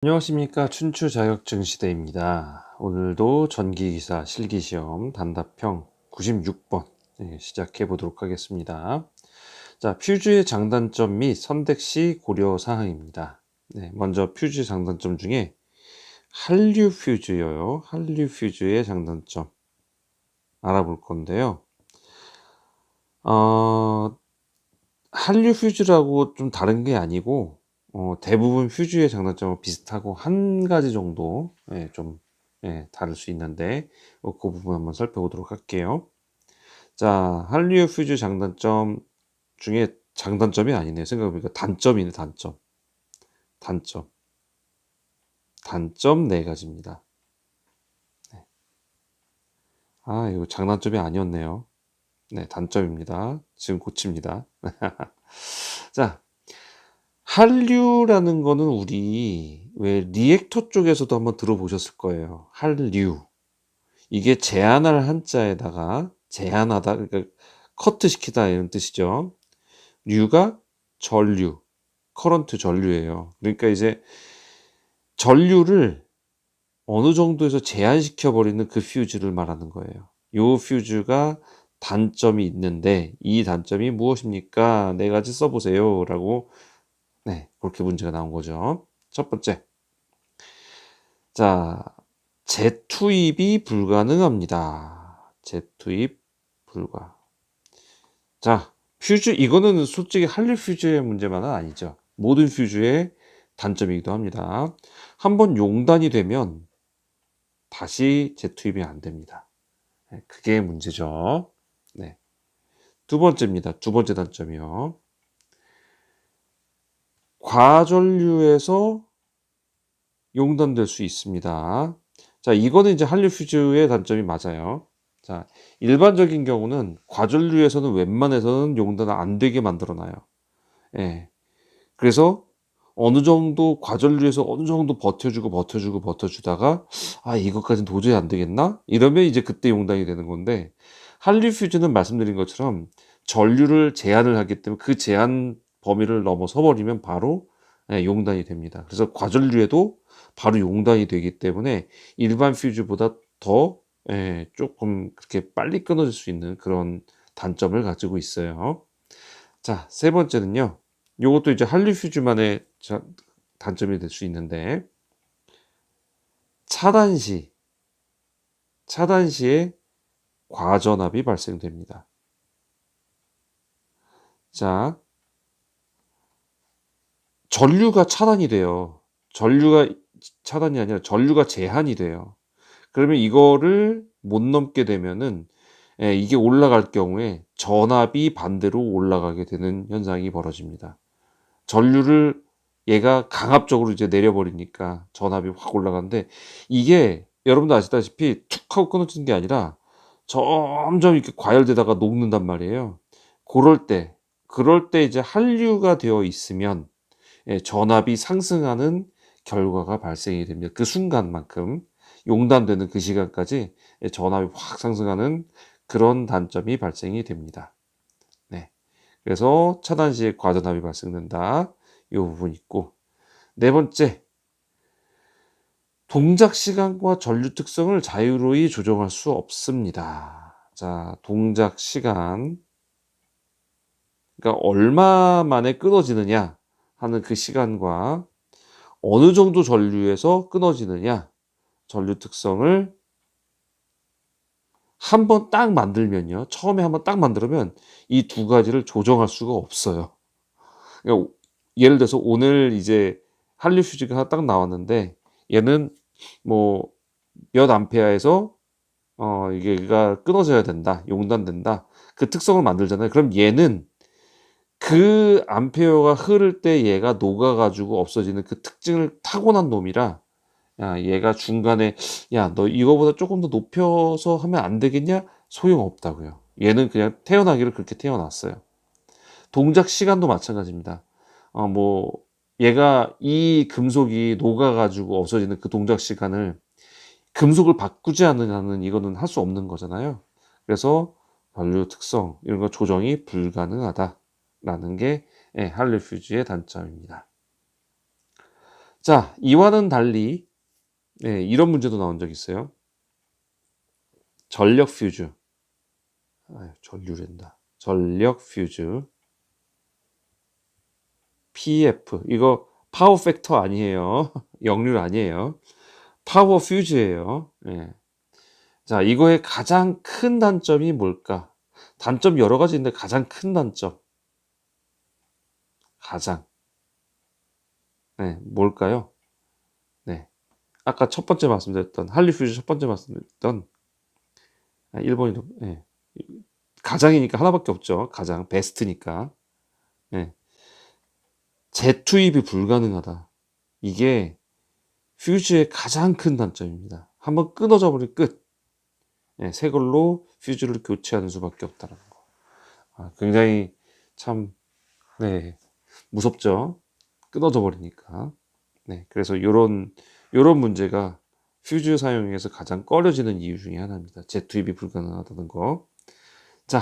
안녕하십니까 춘추 자격증 시대입니다. 오늘도 전기기사 실기시험 단답형 96번 시작해 보도록 하겠습니다. 자 퓨즈의 장단점 및 선택 시 고려 사항입니다. 네, 먼저 퓨즈 장단점 중에 한류 퓨즈요. 한류 퓨즈의 장단점 알아볼 건데요. 어, 한류 퓨즈라고 좀 다른 게 아니고 어, 대부분 퓨즈의 장단점은 비슷하고 한 가지 정도 예, 좀 예, 다를 수 있는데 어, 그 부분 한번 살펴보도록 할게요. 자, 한류 퓨즈 장단점 중에 장단점이 아니네요. 생각해보니까 단점이네, 단점. 단점. 단점 네 가지입니다. 네. 아, 이거 장단점이 아니었네요. 네, 단점입니다. 지금 고칩니다. 자, 한류라는 거는 우리 왜 리액터 쪽에서도 한번 들어보셨을 거예요. 한류. 이게 제한할 한자에다가 제한하다, 그러니까 커트 시키다 이런 뜻이죠. 류가 전류, 커런트 전류예요. 그러니까 이제 전류를 어느 정도에서 제한시켜 버리는 그 퓨즈를 말하는 거예요. 요 퓨즈가 단점이 있는데 이 단점이 무엇입니까? 네 가지 써보세요라고 네, 그렇게 문제가 나온 거죠. 첫 번째. 자, 재투입이 불가능합니다. 재투입 불가. 자, 퓨즈, 이거는 솔직히 한류 퓨즈의 문제만은 아니죠. 모든 퓨즈의 단점이기도 합니다. 한번 용단이 되면 다시 재투입이 안 됩니다. 네, 그게 문제죠. 네. 두 번째입니다. 두 번째 단점이요. 과전류에서 용단될 수 있습니다. 자, 이거는 이제 한류 퓨즈의 단점이 맞아요. 자, 일반적인 경우는 과전류에서는 웬만해서는 용단 안 되게 만들어 놔요. 예. 그래서 어느 정도 과전류에서 어느 정도 버텨주고 버텨주고 버텨주다가 아 이것까지는 도저히 안 되겠나 이러면 이제 그때 용단이 되는 건데 한류 퓨즈는 말씀드린 것처럼 전류를 제한을 하기 때문에 그 제한 범위를 넘어서 버리면 바로 예, 용단이 됩니다. 그래서 과전류에도 바로 용단이 되기 때문에 일반 퓨즈보다 더 예, 조금 그렇게 빨리 끊어질 수 있는 그런 단점을 가지고 있어요. 자, 세 번째는요. 이것도 이제 한류 퓨즈만의 단점이 될 수 있는데 차단 시 차단 시에 과전압이 발생됩니다. 자, 전류가 차단이 돼요. 전류가 차단이 아니라 전류가 제한이 돼요. 그러면 이거를 못 넘게 되면은 예, 이게 올라갈 경우에 전압이 반대로 올라가게 되는 현상이 벌어집니다. 전류를 얘가 강압적으로 이제 내려버리니까 전압이 확 올라가는데 이게 여러분도 아시다시피 툭 하고 끊어지는 게 아니라 점점 이렇게 과열되다가 녹는단 말이에요. 그럴 때, 그럴 때 이제 한류가 되어 있으면 예, 전압이 상승하는 결과가 발생이 됩니다. 그 순간만큼 용단되는 그 시간까지 예, 전압이 확 상승하는 그런 단점이 발생이 됩니다. 네. 그래서 차단 시에 과전압이 발생된다. 이 부분 있고. 네 번째. 동작 시간과 전류 특성을 자유로이 조정할 수 없습니다. 자, 동작 시간. 그러니까 얼마 만에 끊어지느냐. 하는 그 시간과 어느 정도 전류에서 끊어지느냐 전류 특성을 한 번 딱 만들면요. 처음에 한 번 딱 만들면 이 두 가지를 조정할 수가 없어요. 그러니까 예를 들어서 오늘 이제 한류 퓨즈가 하나 딱 나왔는데 얘는 뭐 몇 암페어에서 어 이게가 끊어져야 된다. 용단된다. 그 특성을 만들잖아요. 그럼 얘는 그 암페어가 흐를 때 얘가 녹아가지고 없어지는 그 특징을 타고난 놈이라 야, 얘가 중간에 야, 너 이거보다 조금 더 높여서 하면 안 되겠냐? 소용없다고요. 얘는 그냥 태어나기를 그렇게 태어났어요. 동작 시간도 마찬가지입니다. 어, 뭐 얘가 이 금속이 녹아가지고 없어지는 그 동작 시간을 금속을 바꾸지 않느냐는 이거는 할 수 없는 거잖아요. 그래서 전류 특성 이런 거 조정이 불가능하다. 라는 게 예, 할리퓨즈의 단점입니다. 자, 이와는 달리 네, 이런 문제도 나온 적 있어요. 전력 퓨즈. 아유, 전류랜다. 전력 퓨즈. PF. 이거 파워 팩터 아니에요. 역률 아니에요. 파워 퓨즈예요. 예. 자, 이거의 가장 큰 단점이 뭘까? 단점 여러 가지인데 가장 큰 단점. 가장. 네, 뭘까요? 네. 아까 첫 번째 말씀드렸던, 할리퓨즈 첫 번째 말씀드렸던, 1번이, 네. 가장이니까 하나밖에 없죠. 가장, 베스트니까. 네. 재투입이 불가능하다. 이게 퓨즈의 가장 큰 단점입니다. 한번 끊어져 버리면 끝. 네, 새 걸로 퓨즈를 교체하는 수밖에 없다는 거. 아, 굉장히 참, 네, 무섭죠. 끊어져 버리니까. 네, 그래서 요런, 요런 문제가 퓨즈 사용에서 가장 꺼려지는 이유 중에 하나입니다. 재투입이 불가능하다는 거. 자,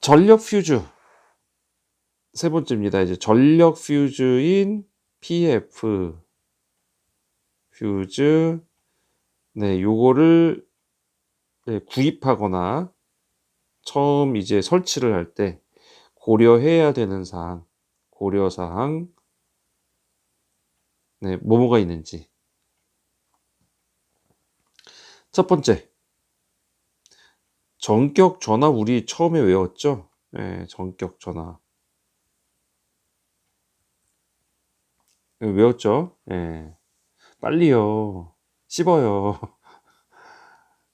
전력 퓨즈. 세 번째입니다. 이제 전력 퓨즈인 PF 퓨즈 네, 요거를 네, 구입하거나 처음 이제 설치를 할 때 고려해야 되는 사항, 고려 사항 네, 뭐뭐가 있는지. 첫 번째. 전격 전화 우리 처음에 외웠죠? 네, 전격 전화. 네, 외웠죠? 예. 빨리요. 씹어요.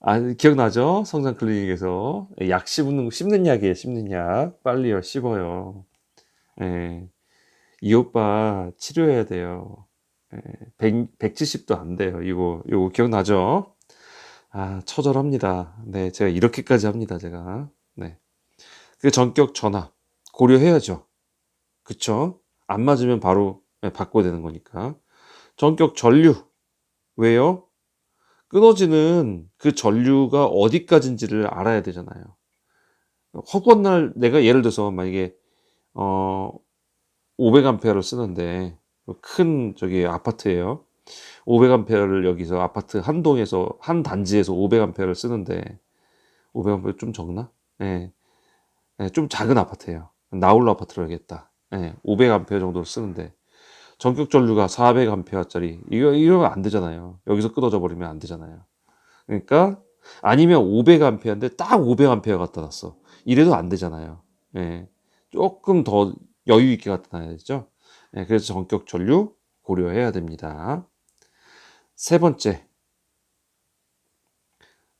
아, 기억나죠? 성장 클리닉에서. 약 씹는, 씹는 약이에요, 씹는 약. 빨리요, 씹어요. 예. 이 오빠 치료해야 돼요. 예. 100, 170도 안 돼요. 이거, 이거 기억나죠? 아, 처절합니다. 네, 제가 이렇게까지 합니다, 제가. 네. 그 전격 전화. 고려해야죠. 그쵸? 안 맞으면 바로 네, 바꿔야 되는 거니까. 전격 전류. 왜요? 끊어지는 그 전류가 어디까지인지를 알아야 되잖아요. 허구한 날 내가 예를 들어서 만약에 어 500암페어를 쓰는데 큰 저기 아파트예요. 500암페어를 여기서 아파트 한 동에서 한 단지에서 500암페어를 쓰는데 500암페어 좀 적나? 예. 네. 네, 좀 작은 아파트예요. 나홀로 아파트로 하겠다. 예. 500암페어 정도를 쓰는데 전격 전류가 400A짜리 이거 이러면 안 되잖아요. 여기서 끊어져 버리면 안 되잖아요. 그러니까 아니면 500A인데 딱 500A 갖다 놨어. 이래도 안 되잖아요. 예. 조금 더 여유 있게 갖다 놔야죠. 예, 그래서 전격 전류 고려해야 됩니다. 세 번째.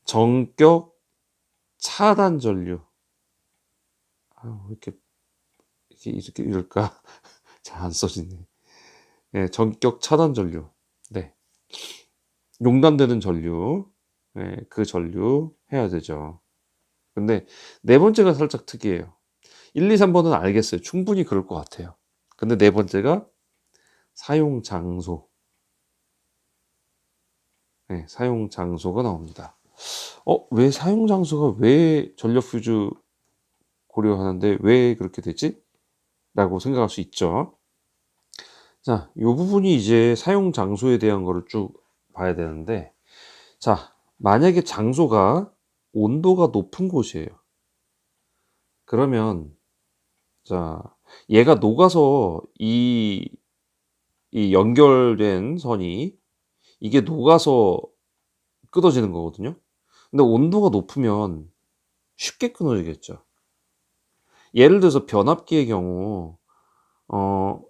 전격 차단 전류. 아, 왜 이렇게 이렇게 이럴까? 잘 안 써지네. 예, 전격 차단 전류. 네. 용단되는 전류. 예, 그 전류 해야 되죠. 근데 네 번째가 살짝 특이해요. 1, 2, 3번은 알겠어요. 충분히 그럴 것 같아요. 근데 네 번째가 사용 장소. 네, 사용 장소가 나옵니다. 어, 왜 사용 장소가 왜 전력 퓨즈 고려하는데 왜 그렇게 되지? 라고 생각할 수 있죠. 자, 요 부분이 이제 사용 장소에 대한 거를 쭉 봐야 되는데, 자, 만약에 장소가 온도가 높은 곳이에요. 그러면, 자, 얘가 녹아서 이, 이 연결된 선이 이게 녹아서 끊어지는 거거든요. 근데 온도가 높으면 쉽게 끊어지겠죠. 예를 들어서 변압기의 경우, 어,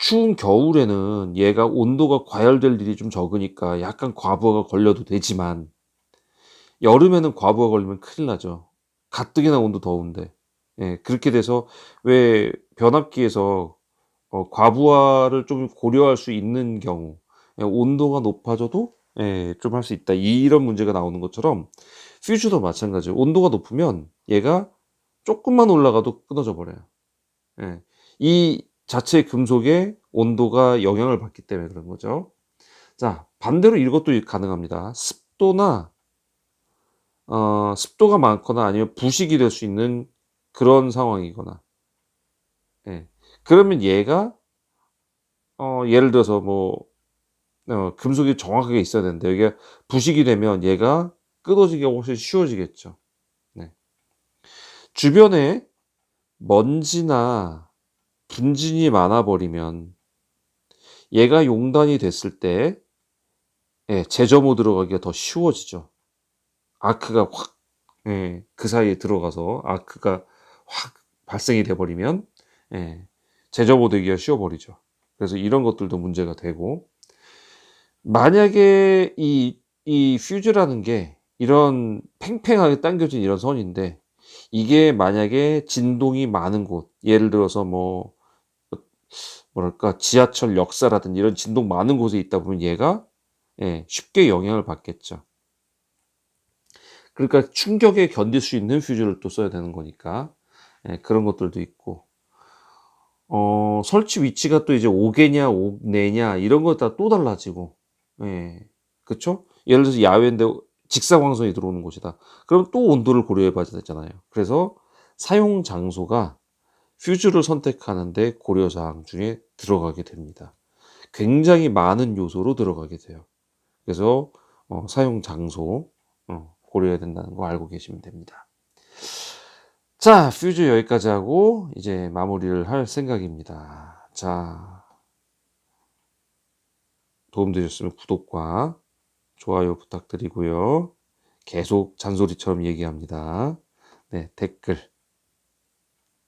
추운 겨울에는 얘가 온도가 과열될 일이 좀 적으니까 약간 과부하가 걸려도 되지만 여름에는 과부하 걸리면 큰일 나죠. 가뜩이나 온도 더운데. 예, 그렇게 돼서 왜 변압기에서 어, 과부하를 좀 고려할 수 있는 경우 예, 온도가 높아져도 예, 좀 할 수 있다. 이런 문제가 나오는 것처럼 퓨즈도 마찬가지예요. 온도가 높으면 얘가 조금만 올라가도 끊어져 버려요. 예, 이 자체 금속의 온도가 영향을 받기 때문에 그런 거죠. 자, 반대로 이것도 가능합니다. 습도나 어, 습도가 많거나 아니면 부식이 될 수 있는 그런 상황이거나. 예. 그러면 얘가 어, 예를 들어서 뭐 어, 금속이 정확하게 있어야 되는데 이게 부식이 되면 얘가 끊어지기가 훨씬 쉬워지겠죠. 네. 주변에 먼지나 분진이 많아 버리면 얘가 용단이 됐을 때 예, 제점호 들어가기가 더 쉬워지죠. 아크가 확, 예, 그 사이에 들어가서 아크가 확 발생이 돼버리면 예, 제점호 되기가 쉬워버리죠. 그래서 이런 것들도 문제가 되고 만약에 이, 이 퓨즈라는 게 이런 팽팽하게 당겨진 이런 선인데 이게 만약에 진동이 많은 곳 예를 들어서 뭐 뭐랄까 지하철 역사라든지 이런 진동 많은 곳에 있다 보면 얘가 예, 쉽게 영향을 받겠죠. 그러니까 충격에 견딜 수 있는 퓨즈를 또 써야 되는 거니까 예, 그런 것들도 있고 어, 설치 위치가 또 이제 5개냐 5내냐 이런 거 다 또 달라지고 예, 그쵸? 예를 들어서 야외인데 직사광선이 들어오는 곳이다. 그럼 또 온도를 고려해 봐야 되잖아요. 그래서 사용 장소가 퓨즈를 선택하는데 고려사항 중에 들어가게 됩니다. 굉장히 많은 요소로 들어가게 돼요. 그래서 어, 사용 장소 어, 고려해야 된다는 거 알고 계시면 됩니다. 자, 퓨즈 여기까지 하고 이제 마무리를 할 생각입니다. 자, 도움되셨으면 구독과 좋아요 부탁드리고요. 계속 잔소리처럼 얘기합니다. 네, 댓글.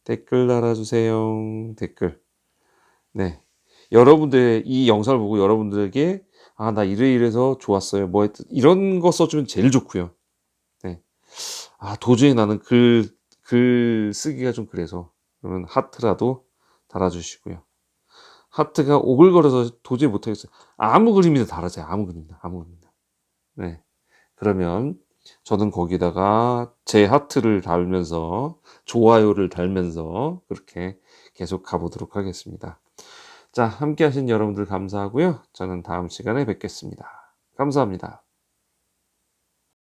댓글 달아주세요. 댓글. 네. 여러분들, 이 영상을 보고 여러분들에게, 아, 나 이래 이래서 좋았어요. 뭐, 했 이런 거 써주면 제일 좋고요. 네. 아, 도저히 나는 글, 글 쓰기가 좀 그래서. 그러면 하트라도 달아주시고요. 하트가 오글거려서 도저히 못하겠어요. 아무 그림이나 달아줘요. 아무 그림이나, 아무 그림이나. 네. 그러면 저는 거기다가 제 하트를 달면서 좋아요를 달면서 그렇게 계속 가보도록 하겠습니다. 자, 함께 하신 여러분들 감사하고요. 저는 다음 시간에 뵙겠습니다. 감사합니다.